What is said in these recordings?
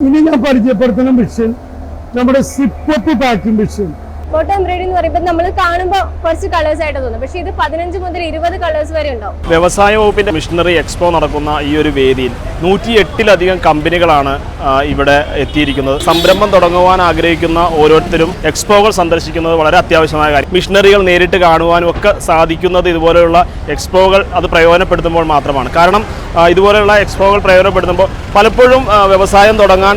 ഇനി ഞാൻ പരിചയപ്പെടുത്തുന്ന മെഷീൻ നമ്മുടെ zip up packing machine photo embroidery എന്ന് പറയുമ്പോൾ നമ്മൾ കാണുമ്പോൾ കുറച്ച് കളേഴ്സ് ആയിട്ട് തോന്നും. പക്ഷേ ഇത് പതിനഞ്ച് മുതൽ ഇരുപത് കളേഴ്സ് വരെ ഉണ്ടാവും. വ്യവസായ വകുപ്പിന്റെ മിഷനറി എക്സ്പോ നടക്കുന്ന ഈ ഒരു വേദിയിൽ നൂറ്റി എട്ടിലധികം കമ്പനികളാണ് ഇവിടെ എത്തിയിരിക്കുന്നത്. സംരംഭം തുടങ്ങുവാൻ ആഗ്രഹിക്കുന്ന ഓരോരുത്തരും എക്സ്പോകൾ സന്ദർശിക്കുന്നത് വളരെ അത്യാവശ്യമായ കാര്യം. മിഷനറികൾ നേരിട്ട് കാണുവാനും ഒക്കെ സാധിക്കുന്നത് ഇതുപോലെയുള്ള എക്സ്പോകൾ അത് പ്രയോജനപ്പെടുത്തുമ്പോൾ മാത്രമാണ്. കാരണം ഇതുപോലെയുള്ള എക്സ്പോകൾ പ്രയോജനപ്പെടുത്തുമ്പോൾ പലപ്പോഴും വ്യവസായം തുടങ്ങാൻ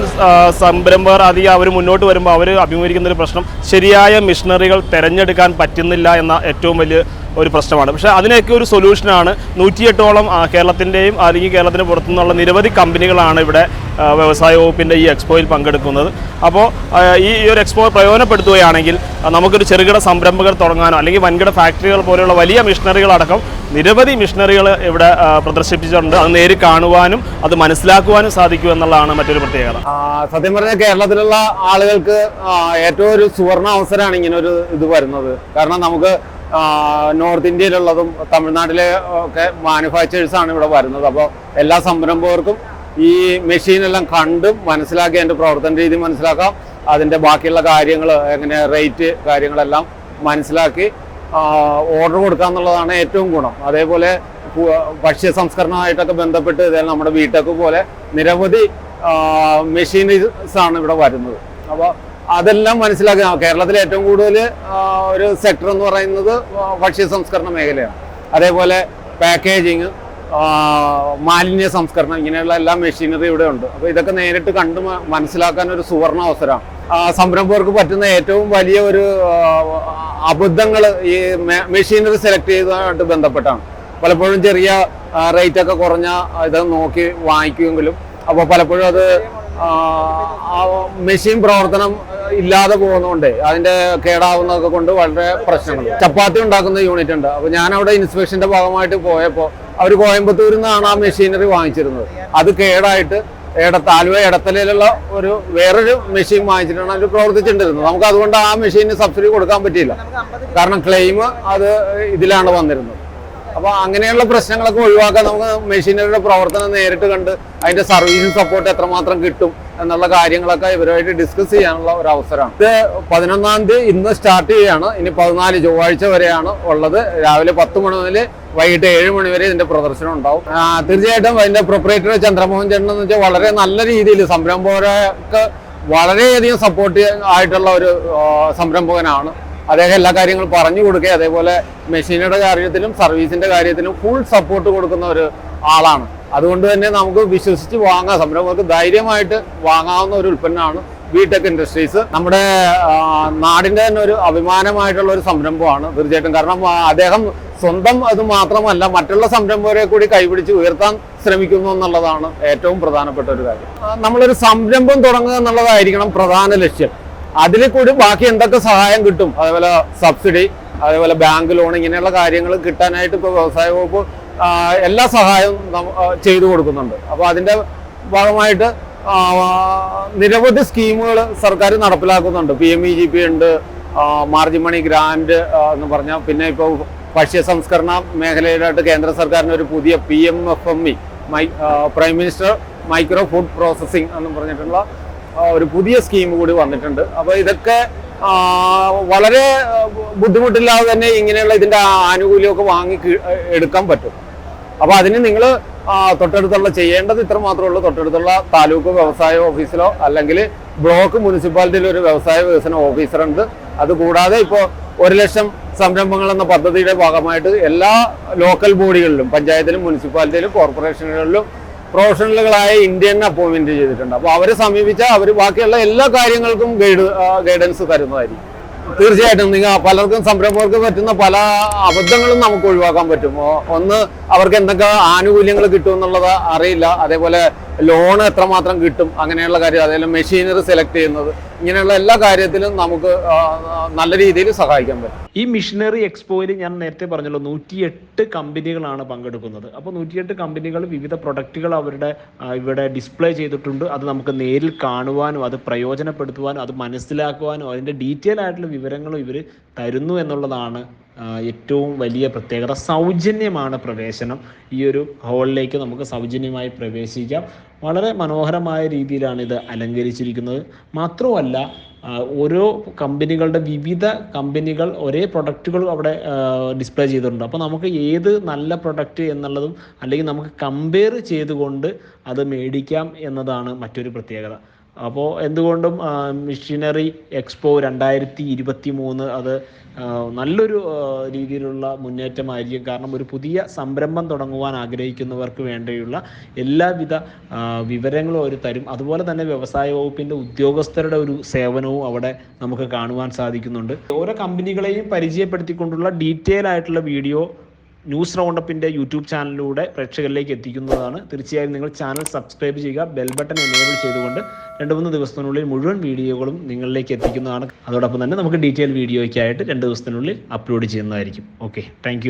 സംരംഭകർ അധികം അവർ മുന്നോട്ട് വരുമ്പോൾ അവർ അഭിമുഖീകരിക്കുന്ന ഒരു പ്രശ്നം ശരിയായ മിഷനറികൾ തിരഞ്ഞെടുക്കാൻ പറ്റുന്നില്ല എന്ന ഏറ്റവും വലിയ ഒരു പ്രശ്നമാണ്. പക്ഷേ അതിനൊക്കെ ഒരു സൊല്യൂഷനാണ് നൂറ്റിയെട്ടോളം കേരളത്തിന്റെയും അല്ലെങ്കിൽ കേരളത്തിന് പുറത്തുനിന്നുള്ള നിരവധി കമ്പനികളാണ് ഇവിടെ വ്യവസായ വകുപ്പിന്റെ ഈ എക്സ്പോയിൽ പങ്കെടുക്കുന്നത്. അപ്പോൾ ഈ ഒരു എക്സ്പോ പ്രയോജനപ്പെടുത്തുകയാണെങ്കിൽ നമുക്കൊരു ചെറുകിട സംരംഭകർ തുടങ്ങാനോ അല്ലെങ്കിൽ വൻകിട ഫാക്ടറികൾ പോലെയുള്ള വലിയ മിഷനറികളടക്കം നിരവധി മിഷനറികൾ ഇവിടെ പ്രദർശിപ്പിച്ചിട്ടുണ്ട്. അത് നേരിൽ കാണുവാനും അത് മനസ്സിലാക്കുവാനും സാധിക്കും എന്നുള്ളതാണ് മറ്റൊരു പ്രത്യേകത. സത്യം പറഞ്ഞാൽ കേരളത്തിലുള്ള ആളുകൾക്ക് ഏറ്റവും ഒരു സുവർണ അവസരമാണ് ഇങ്ങനെ ഒരു ഇത് വരുന്നത്. കാരണം നമുക്ക് നോർത്ത് ഇന്ത്യയിലുള്ളതും തമിഴ്നാട്ടിലെ ഒക്കെ മാനുഫാക്ചേഴ്സ് ആണ് ഇവിടെ വരുന്നത്. അപ്പോൾ എല്ലാ സംരംഭകർക്കും ഈ മെഷീനെല്ലാം കണ്ടും മനസ്സിലാക്കി അതിന്റെ പ്രവർത്തന രീതി മനസ്സിലാക്കാം. അതിന്റെ ബാക്കിയുള്ള കാര്യങ്ങൾ എങ്ങനെ റേറ്റ് കാര്യങ്ങളെല്ലാം മനസ്സിലാക്കി ഓർഡർ കൊടുക്കുക എന്നുള്ളതാണ് ഏറ്റവും ഗുണം. അതേപോലെ ഭക്ഷ്യ സംസ്കരണമായിട്ടൊക്കെ ബന്ധപ്പെട്ട് നമ്മുടെ വീട്ടൊക്കെ പോലെ നിരവധി മെഷീനറീസ് ആണ് ഇവിടെ വരുന്നത്. അപ്പോൾ അതെല്ലാം മനസ്സിലാക്കുക കേരളത്തിലെ ഏറ്റവും കൂടുതൽ ഒരു സെക്ടർ എന്ന് പറയുന്നത് ഭക്ഷ്യ സംസ്കരണ മേഖലയാണ്. അതേപോലെ പാക്കേജിങ് മാലിന്യ സംസ്കരണം ഇങ്ങനെയുള്ള എല്ലാ മെഷീനറി ഇവിടെ ഉണ്ട്. അപ്പോൾ ഇതൊക്കെ നേരിട്ട് കണ്ട് മനസ്സിലാക്കാൻ ഒരു സുവർണ അവസരമാണ്. സംരംഭകർക്ക് പറ്റുന്ന ഏറ്റവും വലിയ ഒരു അബദ്ധങ്ങൾ ഈ മെഷീനറി സെലക്ട് ചെയ്തതായിട്ട് ബന്ധപ്പെട്ടാണ്. പലപ്പോഴും ചെറിയ റേറ്റ് ഒക്കെ കുറഞ്ഞ ഇത് നോക്കി വാങ്ങിക്കുമെങ്കിലും അപ്പോൾ പലപ്പോഴും അത് മെഷീൻ പ്രവർത്തനം ഇല്ലാതെ പോകുന്നതുകൊണ്ട് അതിന്റെ കേടാവുന്നതൊക്കെ കൊണ്ട് വളരെ പ്രശ്നങ്ങൾ ചപ്പാത്തി ഉണ്ടാക്കുന്ന യൂണിറ്റ് ഉണ്ട്. അപ്പോൾ ഞാൻ അവിടെ ഇൻസ്പെക്ഷന്റെ ഭാഗമായിട്ട് പോയപ്പോൾ അവർ കോയമ്പത്തൂരിൽ നിന്നാണ് ആ മെഷീനറി വാങ്ങിച്ചിരുന്നത്. അത് കേടായിട്ട് എടത്ത ആലുവ എടത്തലയിലുള്ള ഒരു വേറൊരു മെഷീൻ വാങ്ങിച്ചിട്ടാണ് അവർ പ്രവർത്തിച്ചിട്ടുണ്ടിരുന്നത് നമുക്ക് അതുകൊണ്ട് ആ മെഷീന് സബ്സിഡി കൊടുക്കാൻ പറ്റിയില്ല. കാരണം ക്ലെയിം അത് ഇതിലാണ് വന്നിരുന്നത്. അപ്പോൾ അങ്ങനെയുള്ള പ്രശ്നങ്ങളൊക്കെ ഒഴിവാക്കാൻ നമുക്ക് മെഷീനറിയുടെ പ്രവർത്തനം നേരിട്ട് കണ്ട് അതിന്റെ സർവീസ് സപ്പോർട്ട് എത്രമാത്രം കിട്ടും എന്നുള്ള കാര്യങ്ങളൊക്കെ ഇവരുമായിട്ട് ഡിസ്കസ് ചെയ്യാനുള്ള ഒരു അവസരമാണ്. ഇത് പതിനൊന്നാം തീയതി ഇന്ന് സ്റ്റാർട്ട് ചെയ്യാണ്. ഇനി പതിനാല് ചൊവ്വാഴ്ച വരെയാണ് ഉള്ളത്. രാവിലെ പത്ത് മണി മുതൽ വൈകിട്ട് ഏഴ് മണി വരെ ഇതിന്റെ പ്രദർശനം ഉണ്ടാവും. തീർച്ചയായിട്ടും അതിന്റെ പ്രൊപ്പറേറ്റർ ചന്ദ്രമോഹൻ ചേട്ടൻ എന്ന് വെച്ചാൽ വളരെ നല്ല രീതിയിൽ സംരംഭകർക്ക് വളരെയധികം സപ്പോർട്ട് ആയിട്ടുള്ള ഒരു സംരംഭകനാണ്. അദ്ദേഹം എല്ലാ കാര്യങ്ങളും പറഞ്ഞു കൊടുക്കുക. അതേപോലെ മെഷീനുടെ കാര്യത്തിലും സർവീസിന്റെ കാര്യത്തിലും ഫുൾ സപ്പോർട്ട് കൊടുക്കുന്ന ഒരു ആളാണ്. അതുകൊണ്ട് തന്നെ നമുക്ക് വിശ്വസിച്ച് വാങ്ങാം. സംരംഭകർക്ക് ധൈര്യമായിട്ട് വാങ്ങാവുന്ന ഒരു ഉൽപ്പന്നമാണ് ബിടെക് ഇൻഡസ്ട്രീസ് നമ്മുടെ നാടിന്റെ തന്നെ ഒരു അഭിമാനമായിട്ടുള്ള ഒരു സംരംഭമാണ് തീർച്ചയായിട്ടും. കാരണം അദ്ദേഹം സ്വന്തം അത് മാത്രമല്ല മറ്റുള്ള സംരംഭകരെ കൂടി കൈപിടിച്ച് ഉയർത്താൻ ശ്രമിക്കുന്നു എന്നുള്ളതാണ് ഏറ്റവും പ്രധാനപ്പെട്ട ഒരു കാര്യം. നമ്മളൊരു സംരംഭം തുടങ്ങുക എന്നുള്ളതായിരിക്കണം പ്രധാന ലക്ഷ്യം. അതിൽ കൂടി ബാക്കി എന്തൊക്കെ സഹായം കിട്ടും? അതേപോലെ സബ്സിഡി അതേപോലെ ബാങ്ക് ലോൺ ഇങ്ങനെയുള്ള കാര്യങ്ങൾ കിട്ടാനായിട്ട് ഇപ്പോൾ വ്യവസായ വകുപ്പ് എല്ലാ സഹായവും ചെയ്തു കൊടുക്കുന്നുണ്ട്. അപ്പോൾ അതിന്റെ ഭാഗമായിട്ട് നിരവധി സ്കീമുകൾ സർക്കാർ നടപ്പിലാക്കുന്നുണ്ട്. P M E G P ഉണ്ട് മാർജിൻ മണി ഗ്രാൻഡ് എന്ന് പറഞ്ഞാൽ പിന്നെ ഇപ്പോൾ ഭക്ഷ്യ സംസ്കരണ മേഖലയിലായിട്ട് കേന്ദ്ര സർക്കാരിന്റെ ഒരു പുതിയ P M F M E my prime minister micro food processing എന്ന് പറഞ്ഞിട്ടുള്ള ഒരു പുതിയ സ്കീം കൂടി വന്നിട്ടുണ്ട്. അപ്പോൾ ഇതൊക്കെ വളരെ ബുദ്ധിമുട്ടില്ലാതെ തന്നെ ഇങ്ങനെയുള്ള ഇതിന്റെ ആനുകൂല്യമൊക്കെ വാങ്ങി എടുക്കാൻ പറ്റും. അപ്പോൾ അതിന് നിങ്ങൾ തൊട്ടടുത്തുള്ള ചെയ്യേണ്ടത് ഇത്ര മാത്രമേ ഉള്ളൂ. തൊട്ടടുത്തുള്ള താലൂക്ക് വ്യവസായ ഓഫീസിലോ അല്ലെങ്കിൽ ബ്ലോക്ക് മുനിസിപ്പാലിറ്റിയിലോ ഒരു വ്യവസായ വികസന ഓഫീസർ ഉണ്ട് അതുകൂടാതെ ഇപ്പോൾ ഒരു ലക്ഷം സംരംഭങ്ങൾ എന്ന പദ്ധതിയുടെ ഭാഗമായിട്ട് എല്ലാ ലോക്കൽ ബോഡികളിലും പഞ്ചായത്തിലും മുനിസിപ്പാലിറ്റിയിലും കോർപ്പറേഷനുകളിലും പ്രൊഫഷണലുകളായ ഇന്ത്യൻ അപ്പോയിൻമെന്റ് ചെയ്തിട്ടുണ്ട്. അപ്പോൾ അവരെ സമീപിച്ചാൽ അവർ ബാക്കിയുള്ള എല്ലാ കാര്യങ്ങൾക്കും ഗൈഡ് ഗൈഡൻസ് തരുന്നതായിരിക്കും. തീർച്ചയായിട്ടും നിങ്ങൾ പലർക്കും സംരംഭകർക്ക് പറ്റുന്ന പല അബദ്ധങ്ങളും നമുക്ക് ഒഴിവാക്കാൻ പറ്റും. ഒന്ന് അവർക്ക് എന്തൊക്കെ ആനുകൂല്യങ്ങൾ കിട്ടും എന്നുള്ളത് അറിയില്ല. അതേപോലെ ലോൺ എത്രമാത്രം കിട്ടും അങ്ങനെയുള്ള കാര്യം അതേപോലെ മെഷീനറി സെലക്ട് ചെയ്യുന്നത് ഇങ്ങനെയുള്ള എല്ലാ കാര്യത്തിലും നമുക്ക് നല്ല രീതിയിൽ സഹായിക്കാൻ പറ്റും. ഈ മിഷനറി എക്സ്പോയിൽ ഞാൻ നേരത്തെ പറഞ്ഞല്ലോ നൂറ്റിയെട്ട് കമ്പനികളാണ് പങ്കെടുക്കുന്നത്. അപ്പോൾ നൂറ്റിയെട്ട് കമ്പനികൾ വിവിധ പ്രൊഡക്റ്റുകൾ അവരുടെ ഇവിടെ ഡിസ്പ്ലേ ചെയ്തിട്ടുണ്ട്. അത് നമുക്ക് നേരിൽ കാണുവാനും അത് പ്രയോജനപ്പെടുത്തുവാനും അത് മനസ്സിലാക്കുവാനും അതിന്റെ ഡീറ്റെയിൽ ആയിട്ടുള്ള വിവരങ്ങളും ഇവർ തരുന്നു എന്നുള്ളതാണ് ഏറ്റവും വലിയ പ്രത്യേകത സൗജന്യമാണ് പ്രവേശനം. ഈ ഒരു ഹാളിലേക്ക് നമുക്ക് സൗജന്യമായി പ്രവേശിക്കാം. വളരെ മനോഹരമായ രീതിയിലാണ് ഇത് അലങ്കരിച്ചിരിക്കുന്നത് മാത്രമല്ല ഓരോ കമ്പനികളുടെ വിവിധ കമ്പനികൾ ഒരേ പ്രൊഡക്റ്റുകൾ അവിടെ ഡിസ്പ്ലേ ചെയ്തിട്ടുണ്ട്. അപ്പോൾ നമുക്ക് ഏത് നല്ല പ്രൊഡക്റ്റ് എന്നുള്ളതും അല്ലെങ്കിൽ നമുക്ക് കമ്പയർ ചെയ്തുകൊണ്ട് അത് മേടിക്കാം എന്നതാണ് മറ്റൊരു പ്രത്യേകത. അപ്പോൾ എന്തുകൊണ്ടും മിഷീനറി എക്സ്പോ രണ്ടായിരത്തി ഇരുപത്തി മൂന്ന് അത് നല്ലൊരു രീതിയിലുള്ള മുന്നേറ്റമായിരിക്കും. കാരണം ഒരു പുതിയ സംരംഭം തുടങ്ങുവാൻ ആഗ്രഹിക്കുന്നവർക്ക് വേണ്ടിയുള്ള എല്ലാവിധ വിവരങ്ങളും അവർ തരും. അതുപോലെ തന്നെ വ്യവസായ വകുപ്പിന്റെ ഉദ്യോഗസ്ഥരുടെ ഒരു സേവനവും അവിടെ നമുക്ക് കാണുവാൻ സാധിക്കുന്നുണ്ട്. ഓരോ കമ്പനികളെയും പരിചയപ്പെടുത്തിക്കൊണ്ടുള്ള ഡീറ്റെയിൽ ആയിട്ടുള്ള വീഡിയോ ന്യൂസ് റൗണ്ടപ്പിന്റെ യൂട്യൂബ് ചാനലിലൂടെ പ്രേക്ഷകരിലേക്ക് എത്തിക്കുന്നതാണ്. തീർച്ചയായും നിങ്ങൾ ചാനൽ സബ്സ്ക്രൈബ് ചെയ്യുക ബെൽ ബട്ടൺ എനേബിൾ ചെയ്തുകൊണ്ട് രണ്ട് മൂന്ന് ദിവസത്തിനുള്ളിൽ മുഴുവൻ വീഡിയോകളും നിങ്ങളിലേക്ക് എത്തിക്കുന്നതാണ്. അതോടൊപ്പം തന്നെ നമുക്ക് ഡീറ്റെയിൽ വീഡിയോയ്ക്കായിട്ട് രണ്ട് ദിവസത്തിനുള്ളിൽ അപ്ലോഡ് ചെയ്യുന്നതായിരിക്കും. Okay thank